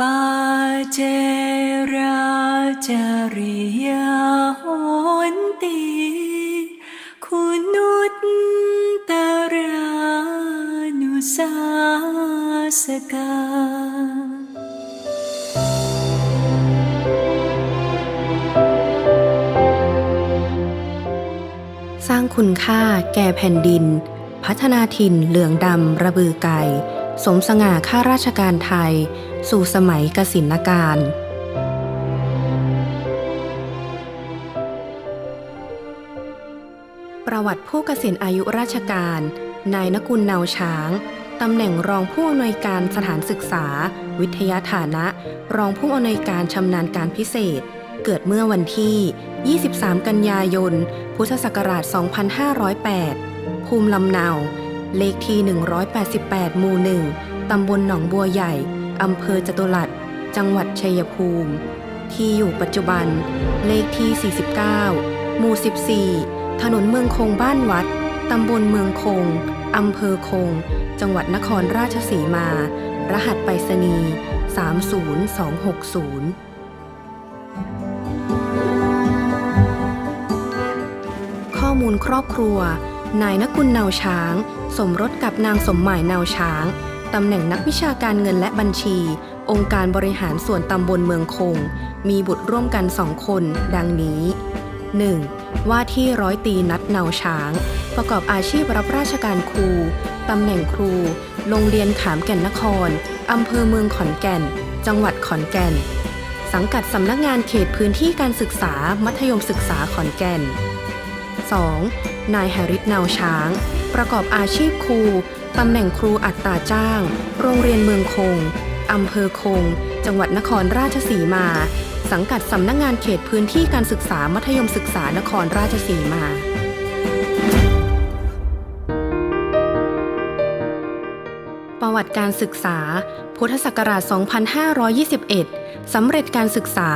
ปาเจราจริยาหนติคุณุตตรานุสาสกาสร้างคุณค่าแก่แผ่นดิน พัฒนาถิ่นเหลืองดำระบือไก่ สมสง่าข้าราชการไทย สู่สมัยกสินการ ประวัติผู้เกษียณอายุราชการ นายนกุลเนาช้างตำแหน่งรองผู้อำนวยการสถานศึกษา วิทยาฐานะ รองผู้อำนวยการชำนาญการพิเศษ เกิดเมื่อวันที่ 23 กันยายน พุทธศักราช 2508 ภูมิลำเนา เลขที่ 188 หมู่1ตำบลหนองบัวใหญ่ อำเภอจตุรัส จังหวัดชัยภูมิ ที่อยู่ปัจจุบัน เลขที่ 49 หมู่ 14 ถนนเมืองคงบ้านวัด ตำบลเมืองคง อำเภอคง จังหวัดนครราชสีมา รหัสไปรษณีย์ 30260ข้อมูลครอบครัว นายนกุลเนาช้าง สมรสกับนางสมหมายเนาช้าง ตำแหน่งนักวิชาการเงินและบัญชี องค์การบริหารส่วนตำบลเมืองคง มีบุตรร่วมกันสองคน ดังนี้ 1. ว่าที่ร้อยตีนัดเนาช้าง ประกอบอาชีพรับราชการครู ตำแหน่งครู โรงเรียนขามแก่นนคร อำเภอเมืองขอนแก่น จังหวัดขอนแก่น สังกัดสำนักงานเขตพื้นที่การศึกษา มัธยมศึกษาขอนแก่น 2. นายหาริตนาวช้าง ประกอบอาชีพครู ตำแหน่งครูอัตราจ้าง โรงเรียนเมืองคง อำเภอคง จังหวัดนครราชสีมา สังกัดสำนักงานเขตพื้นที่การศึกษามัธยมศึกษานครราชสีมาประวัติการศึกษา พุทธศักราช 2521 สำเร็จการศึกษา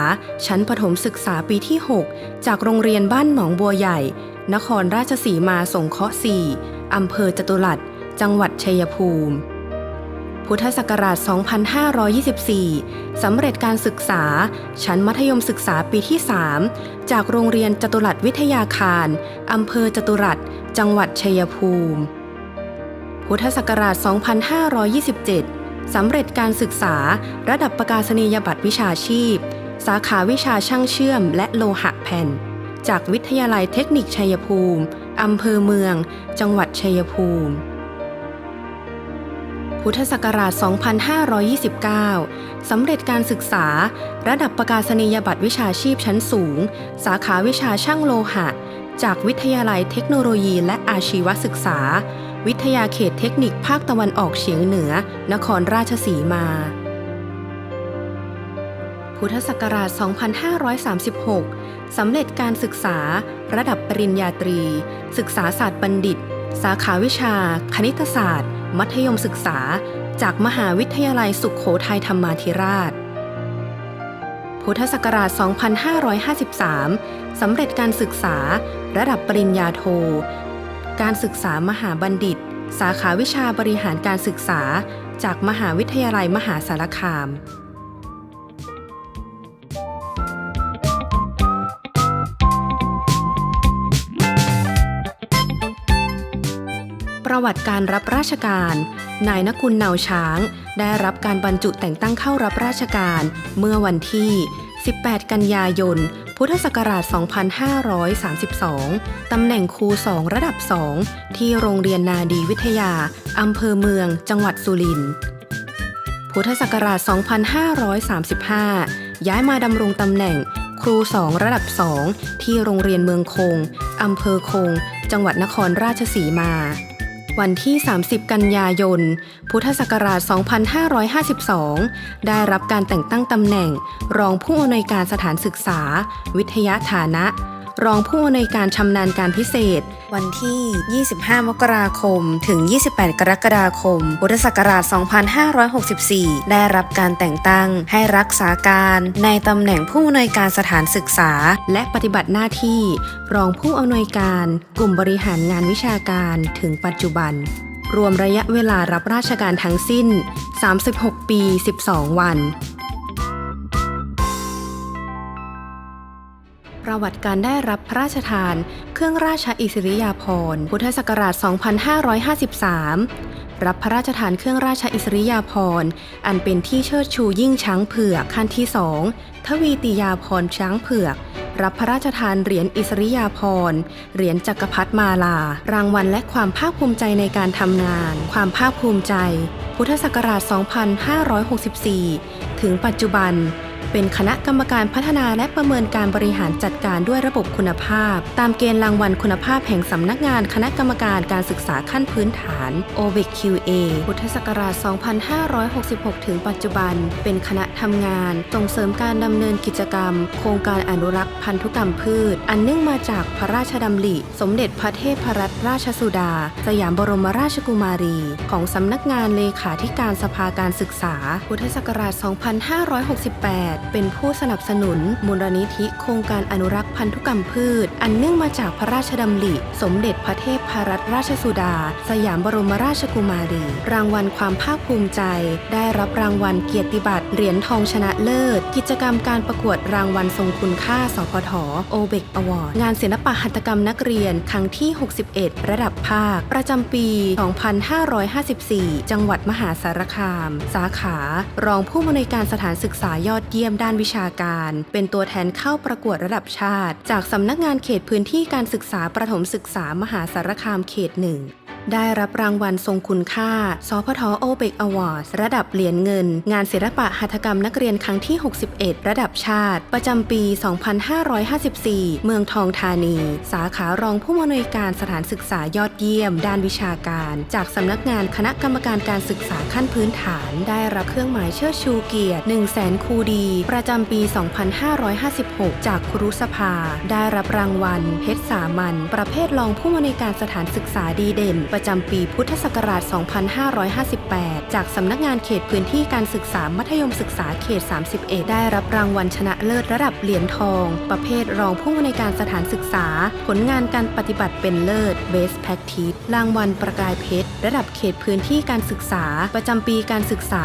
ชั้นประถมศึกษาปีที่ 6 จากโรงเรียนบ้านหนองบัวใหญ่ นครราชสีมาสงเคราะห์4อำเภอจตุรัส จังหวัดชัยภูมิ พุทธศักราช 2524 สำเร็จการศึกษา ชั้นมัธยมศึกษาปีที่ 3 จากโรงเรียนจตุรัสวิทยาคาร อำเภอจตุรัส จังหวัดชัยภูมิ พุทธศักราช 2527 สำเร็จการศึกษา ระดับประกาศนียบัตรวิชาชีพ สาขาวิชาช่างเชื่อม และโลหะแผ่น จากวิทยาลัยเทคนิคชัยภูมิอำเภอเมือง จังหวัดชัยภูมิ พุทธศักราช 2529 สำเร็จการศึกษา ระดับประกาศนียบัตรวิชาชีพชั้นสูง สาขาวิชาช่างโลหะ จากวิทยาลัยเทคโนโลยีและอาชีวศึกษา วิทยาเขตเทคนิคภาคตะวันออกเฉียงเหนือ นครราชสีมา พุทธศักราช 2536 สำเร็จการศึกษา ระดับปริญญาตรี ศึกษาศาสตร์บัณฑิต สาขาวิชา คณิตศาสตร์ มัธยมศึกษา จากมหาวิทยาลัยสุขโขทัยธรรมาธิราช พุทธศักราช 2553 สำเร็จการศึกษา ระดับปริญญาโท การศึกษามหาบัณฑิต สาขาวิชาบริหารการศึกษา จากมหาวิทยาลัยมหาสารคาม ประวัติการรับราชการ นายนกุลเนาช้าง ได้รับการบรรจุแต่งตั้งเข้ารับราชการ เมื่อวันที่ 18 กันยายน พุทธศักราช 2532 ตำแหน่งครูสองระดับ 2 ที่โรงเรียนนาดีวิทยา อำเภอเมือง จังหวัดสุรินทร์ พุทธศักราช 2535 ย้ายมาดำรงตำแหน่งครูสองระดับ 2 ที่โรงเรียนเมืองคง อำเภอคง จังหวัดนครราชสีมา วันที่ 30 กันยายน พุทธศักราช 2552 ได้รับการแต่งตั้งตำแหน่ง รองผู้อำนวยการสถานศึกษา วิทยาฐานะ รองผู้อำนวยการชำนาญการพิเศษ วันที่ 25 มกราคม ถึง 28 กรกฎาคม พุทธศักราช 2564 ได้รับการแต่งตั้งให้รักษาการในตำแหน่งผู้อำนวยการสถานศึกษา และปฏิบัติหน้าที่ รองผู้อำนวยการ กลุ่มบริหารงานวิชาการถึงปัจจุบันรวมระยะเวลารับราชการทั้งสิ้น 36 ปี 12 วัน ประวัติการได้รับพระราชทาน เครื่องราชอิสริยาภรณ์พุทธศักราช 2553 รับพระราชทานเครื่องราชอิสริยาภรณ์ อันเป็นที่เชิดชูยิ่งช้างเผือกขั้นที่สองทวีติยาภรณ์ช้างเผือกรับพระราชทานเหรียญอิสริยาภรณ์ เหรียญจักรพรรดิมาลา รางวัลและความภาคภูมิใจในการทำงาน ความภาคภูมิใจ พุทธศักราช 2564 ถึงปัจจุบัน เป็นคณะกรรมการพัฒนาและประเมินการบริหารจัดการด้วยระบบคุณภาพ ตามเกณฑ์รางวัลคุณภาพแห่งสำนักงานคณะกรรมการการศึกษาขั้นพื้นฐาน o b i c QA พุทธศักราช 2566 ถึงปัจจุบัน เป็นคณะทำงาน ส่งเสริมการดำเนินกิจกรรม โครงการอนุรักษ์พันธุกรรมพืช อันเนื่องมาจากพระราชดำริ สมเด็จพระเทพรัตนราชสุดา สยามบรมราชกุมารี ของสำนักงานเลขาธิการสภาการศึกษา พุทธศักราช 2568เป็นผู้สนับสนุนมูลนิธิโครงการอนุรักษ์พันธุกรรมพืช อันเนื่องมาจากพระราชดำริ สมเด็จพระเทพรัตนราชสุดา สยามบรมราชกุมารี รางวัลความภาคภูมิใจ ได้รับรางวัลเกียรติบัตรเหรียญทองชนะเลิศ กิจกรรมการประกวดรางวัลทรงคุณค่า สพทโอเบกอวอร์ดงานศิลปะหัตถกรรมนักเรียนครั้งที่ 61 ระดับภาค ประจำปี 2554 จังหวัดมหาสารคาม สาขา รองผู้อำนวยการสถานศึกษายอดเยี่ยมด้านวิชาการ เป็นตัวแทนเข้าประกวดระดับชาติ จากสำนักงานเขตพื้นที่การศึกษาประถมศึกษามหาสารคามเขตหนึ่ง ได้รับรางวัลทรงคุณค่า สพทโอเบกอวอร์ดระดับเหรียญเงิน งานศิลปะหัตถกรรมนักเรียนครั้งที่ 61 ระดับชาติ ประจำปี 2554 เมืองทองธานี สาขารองผู้อำนวยการสถานศึกษายอดเยี่ยม ด้านวิชาการ จากสำนักงานคณะกรรมการการศึกษาขั้นพื้นฐาน ได้รับเครื่องหมายเชิดชูเกียรติ 1 0 0 0 0แสนคูดี ประจำปี 2556 จากครุสภา ได้รับรางวัลเพชรสามัญประเภทรองผู้อำนวยการสถานศึกษาดีเด่นประจำปีพุทธศักราช 2558 จากสำนักงานเขตพื้นที่การศึกษามัธยมศึกษาเขต 31 ได้รับรางวัลชนะเลิศระดับเหรียญทอง ประเภทรองผู้อำนวยการสถานศึกษา ผลงานการปฏิบัติเป็นเลิศ Best Practice รางวัลประกายเพชร ระดับเขตพื้นที่การศึกษา ประจำปีการศึกษา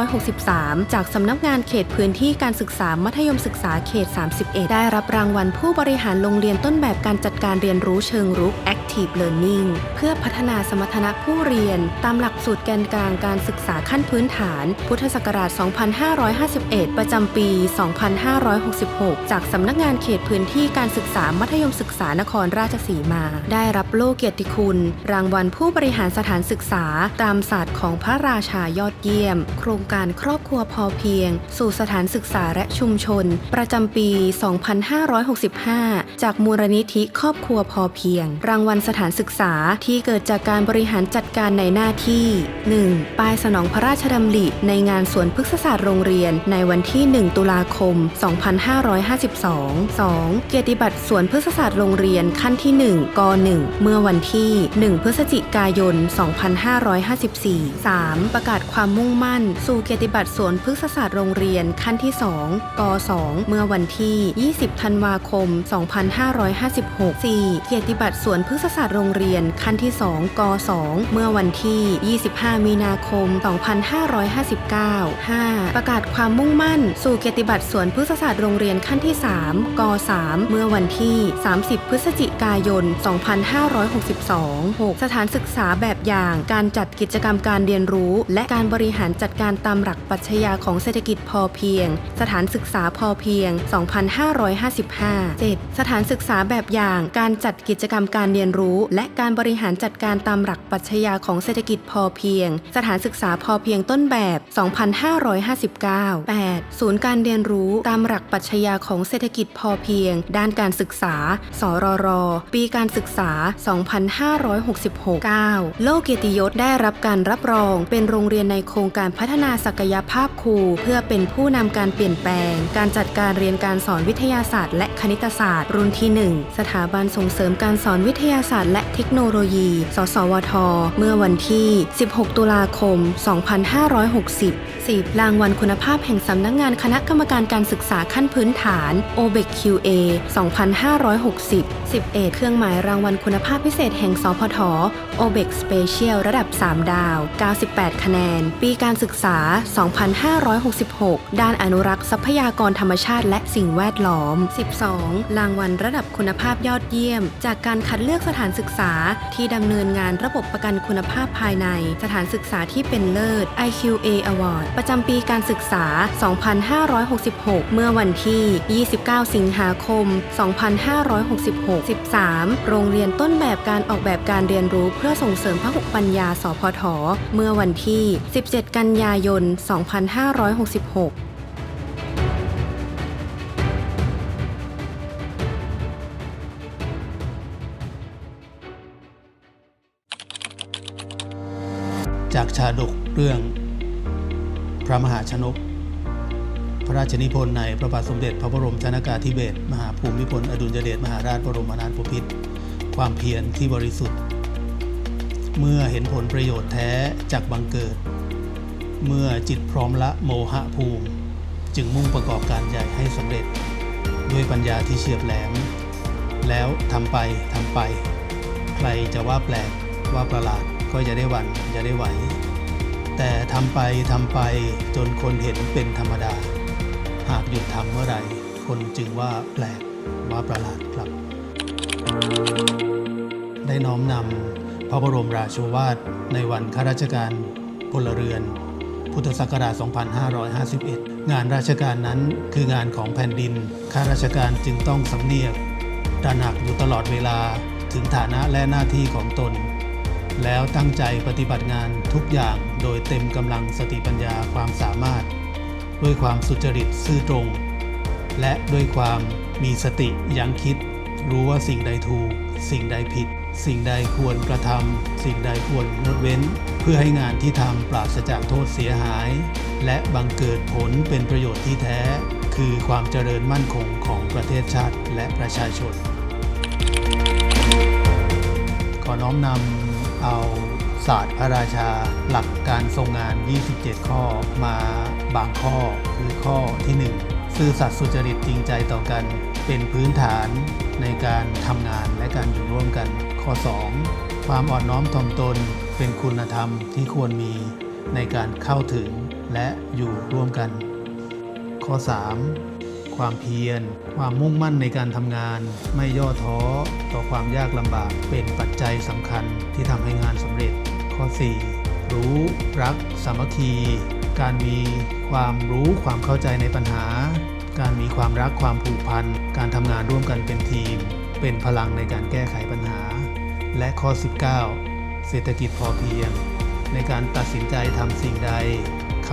2563 จากสำนักงานเขตพื้นที่การศึกษามัธยมศึกษาเขต 31 ได้รับรางวัลผู้บริหารโรงเรียนต้นแบบการจัดการเรียนรู้เชิงรุก Active Learning เพื่อพัฒนาสมรรถนะผู้เรียน ตามหลักสูตรแกนกลางการศึกษาขั้นพื้นฐาน พุทธศักราช 2551 ประจำปี 2566 จากสำนักงานเขตพื้นที่การศึกษามัธยมศึกษานครราชสีมา ได้รับโล่เกียรติคุณ รางวัลผู้บริหารสถานศึกษา ตามศาสตร์ของพระราชายอดเยี่ยม โครงการครอบครัวพอเพียง สู่สถานศึกษาและชุมชน ประจำปี 2565 จากมูลนิธิครอบครัวพอเพียง รางวัลสถานศึกษาที่เกิดจากการบริหารจัดการในหน้าที่ 1. ป้ายสนองพระราชดำริในงานสวนพฤกษศาสตร์โรงเรียนในวันที่ 1 ตุลาคม 2552 2. เกียรติบัตรสวนพฤกษศาสตร์โรงเรียนขั้นที่ 1 ก 1 เมื่อวันที่ 1 พฤศจิกายน 2554 3. ประกาศความมุ่งมั่น สู่เกียรติบัตรสวนพฤกษศาสตร์โรงเรียนขั้นที่ 2 ก 2 เมื่อวันที่ 20 ธันวาคม 2556 4. เกียรติบัตรสวนพฤกษศาสตร์โรงเรียนขั้นที่ 2 ก 2 เมื่อวันที่ 25 มีนาคม 2559 5. ประกาศความมุ่งมั่น สู่เกียรติบัตรสวนพฤกษศาสตร์โรงเรียนขั้นที่ 3 ก 3 เมื่อวันที่ 30 พฤศจิกายน 2562 6. สถานศึกษาแบบอย่างการจัดกิจกรรมการเรียนรู้ และการบริหารจัดการตามหลักปรัชญาของเศรษฐกิจพอเพียง สถานศึกษาพอเพียง 2555 7. สถานศึกษาแบบอย่างการจัดกิจกรรมการเรียนรู้และการบริหารจัดการตามหลักปรัชญาของเศรษฐกิจพอเพียง สถานศึกษาพอเพียงต้นแบบ 2559 8. ศูนย์การเรียนรู้ตามหลักปรัชญาของเศรษฐกิจพอเพียง ด้านการศึกษา สรร ปีการศึกษา 2566 9. โลกเกียรติยศได้รับการรับรอง เป็นโรงเรียนในโครงการพัฒนาศักยภาพครู เพื่อเป็นผู้นำการเปลี่ยนแปลง การจัดการเรียนการสอนวิทยาศาสตร์ และคณิตศาสตร์ รุ่นที่ 1 สถาบันส่งเสริมการสอนวิทยาศาสตร์และเทคโนโลยี สสวท เมื่อวันที่ 16 ตุลาคม 2560 10รางวัลคุณภาพแห่งสำนักงงานคณะกรรมการการศึกษาขั้นพื้นฐาน OBEC QA 2560 11 เครื่องหมายรางวัลคุณภาพพิเศษแห่งสพท OBEC Special ระดับ 3 ดาว 98 คะแนน ปีการศึกษา 2566 ด้านอนุรักษ์ทรัพยากรธรรมชาติและสิ่งแวดล้อม 12 รางวัลระดับคุณภาพยอดเยี่ยม จากการคัดเลือกสถานานศึกษาที่ดำเนินงานระบบประกันคุณภาพภายใน สถานศึกษาที่เป็นเลิศ IQA Award ประจำปีการศึกษา 2566 เมื่อวันที่ 29 สิงหาคม 2566 13 โรงเรียนต้นแบบการออกแบบการเรียนรู้เพื่อส่งเสริมพหุปัญญา สพท เมื่อวันที่ 17 กันยายน 2566 จากชาดกเรื่อง พระมหาชนก พระราชนิพนธ์ในพระบาทสมเด็จพระบรมชนากาธิเบศรมหาภูมิพลอดุลยเดชมหาราชบรมนาถบพิตรความเพียรที่บริสุทธิ์ เมื่อเห็นผลประโยชน์แท้จากบังเกิด เมื่อจิตพร้อมละโมหะภูมิ จึงมุ่งประกอบการใหญ่ให้สำเร็จ ด้วยปัญญาที่เฉียบแหลม แล้วทำไปทำไป ใครจะว่าแปลกว่าประหลาด ก็จะได้วันจะได้ไหว แต่ทำไปทำไปจนคนเห็นเป็นธรรมดา หากหยุดทำเมื่อไหร่ คนจึงว่าแปลกว่าประหลาดครับ ได้น้อมนำพระบรมราชวาทในวันข้าราชการพลเรือน พุทธศักราช 2551 งานราชการนั้นคืองานของแผ่นดิน ข้าราชการจึงต้องสำเนียกตระหนักอยู่ตลอดเวลาถึงฐานะและหน้าที่ของตน แล้วตั้งใจปฏิบัติงานทุกอย่างโดยเต็มกำลังสติปัญญาความสามารถ ด้วยความสุจริตซื่อตรง และด้วยความมีสติยังคิด รู้ว่าสิ่งใดถูก สิ่งใดผิด สิ่งใดควรกระทำสิ่งใดควรงดเว้น เพื่อให้งานที่ทำปราศจากโทษเสียหาย และบังเกิดผลเป็นประโยชน์ที่แท้ คือความเจริญมั่นคงของประเทศชาติและประชาชน ขอน้อมนำ เอาศาสตร์พระราชาหลักการทรงงาน 27 ข้อมาบางข้อคือข้อที่ 1 ซื่อสัตย์สุจริตจริงใจต่อกัน เป็นพื้นฐานในการทำงานและการอยู่ร่วมกัน ข้อ 2 ความอ่อนน้อมถ่อมตนเป็นคุณธรรมที่ควรมีในการเข้าถึงและอยู่ร่วมกัน ข้อ 3 ความเพียร ความมุ่งมั่นในการทำงาน ไม่ย่อท้อต่อความยากลำบากเป็นปัจจัยสำคัญที่ทำให้งานสำเร็จ ข้อ 4 รู้ รัก สามัคคี การมีความรู้ความเข้าใจในปัญหา การมีความรักความผูกพัน การทำงานร่วมกันเป็นทีม เป็นพลังในการแก้ไขปัญหา และข้อ 19 เศรษฐกิจพอเพียง ในการตัดสินใจทำสิ่งใด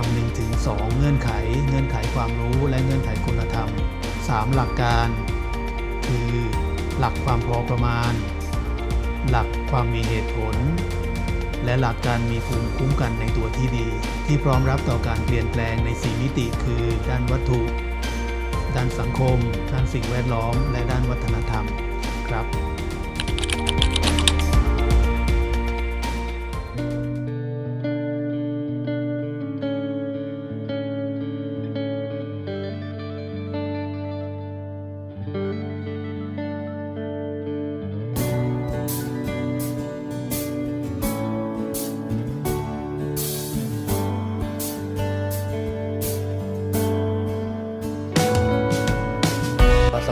ำนึงถึง 2 เงื่อนไข เงื่อนไขความรู้และเงื่อนไขคุณธรรม 3 หลักการ คือ หลักความพอประมาณ หลักความมีเหตุผล และหลักการมีภูมิคุ้มกันในตัวที่ดี ที่พร้อมรับต่อการเปลี่ยนแปลงในสีมิติ คือ ด้านวัตถุ ด้านสังคม ด้านสิ่งแวดล้อม และด้านวัฒนธรรมครับ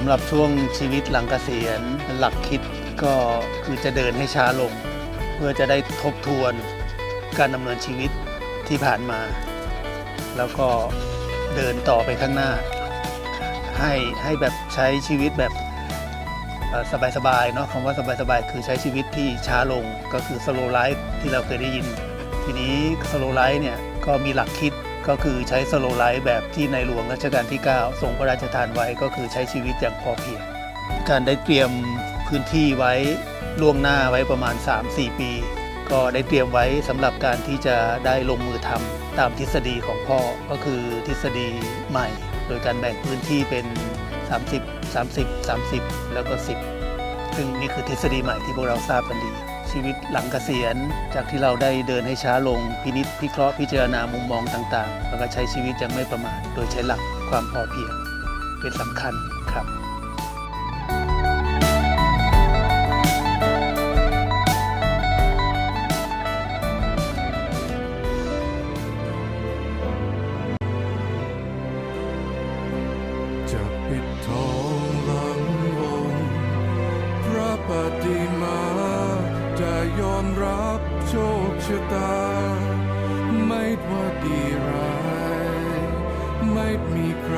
ำหรับช่วงชีวิตหลังเกษียณหลักคิดก็คือจะเดินให้ช้าลง เพื่อจะได้ทบทวนการดำเนินชีวิตที่ผ่านมา แล้วก็เดินต่อไปข้างหน้า ให้ให้แบบใช้ชีวิตแบบสบายๆเนาะคำว่าสบายๆ คือใช้ชีวิตที่ช้าลงก็คือ slow life ที่เราเคยได้ยิน ทีนี้ slow life เนี่ยก็มีหลักคิด ก็คือใช้ slow life แบบที่ในหลวงรัชกาลที่ 9 ทรงพระราชทานไว้ก็คือใช้ชีวิตอย่างพอเพียง การได้เตรียมพื้นที่ไว้ล่วงหน้าไว้ประมาณ 3-4 ปี ก็ได้เตรียมไว้สำหรับการที่จะได้ลงมือทำตามทฤษฎีของพ่อก็คือทฤษฎีใหม่ โดยการแบ่งพื้นที่เป็น 30 30 30 แล้วก็ 10 ซึ่งนี่คือทฤษฎีใหม่ที่พวกเราทราบกันดี ชีวิตหลังเกษียณ จากที่เราได้เดินให้ช้าลง พินิษพิเคราะห์พิจารณามุมมองต่างๆ แล้วก็ใช้ชีวิตอย่างไม่ประมาทโดยใช้หลักความพอเพียงเป็นสำคัญ ยอมรับโชคชะตา ไม่ว่าดีร้าย ไม่มีใคร